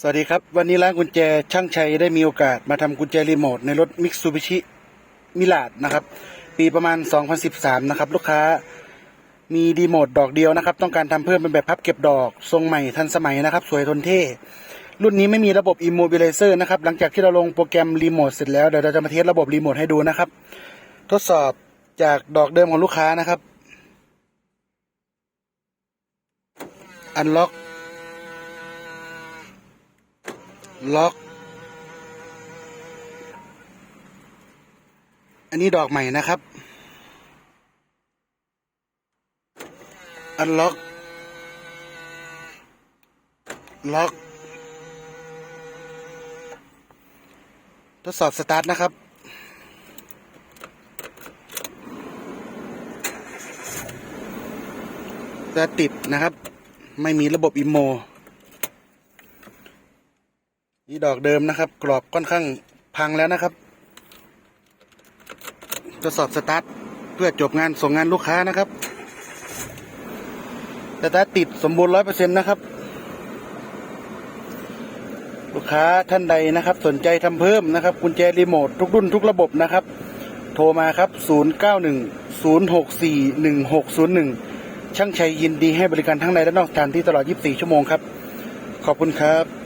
สวัสดีครับ วันนี้ร้านกุญแจช่างชัยได้มีโอกาสมาทำกุญแจรีโมทในรถมิ t ซูบิชิมิลาดนะครับ ปีประมาณ 2013 นะครับ ลูกค้ามีรีโมทดอกเดียวนะครับ ต้องการทำเพิ่มเป็นแบบพับเก็บดอก ทรงใหม่ทันสมัยนะครับ สวยทนเท่ รุ่นนี้ไม่มีระบบ Immobilizer นะครับ หลังจากที่เราลงโปรแกรมรีโมทเสร็จแล้วเดี๋ยวเราจะมาเทสระบบรีโมทให้ดูนะครับ ทดสอบจากดอกเดิมของลูกค้านะครับอันล็อก ล็อก อันนี้ดอกใหม่นะครับ อันล็อก ล็อก ทดสอบสตาร์ทนะครับจะติดนะครับ ไม่มีระบบอิโม นี่ดอกเดิมนะครับ กรอบค่อนข้างพังแล้วนะครับทดสอบสตาร์ทเพื่อจบงานส่งงานลูกค้านะครับสตาร์ทติดสมบูรณ์ร้อยเปอร์เซ็นต์นะครับ ลูกค้าท่านใดนะครับ สนใจทำเพิ่มนะครับ กุญแจรีโมททุกรุ่นทุกระบบนะครับ โทรมาครับ 0910641601 ช่างชัยยินดีให้บริการทั้งในและนอกสถานที่ตลอด 24 ชั่วโมงครับ ขอบคุณครับ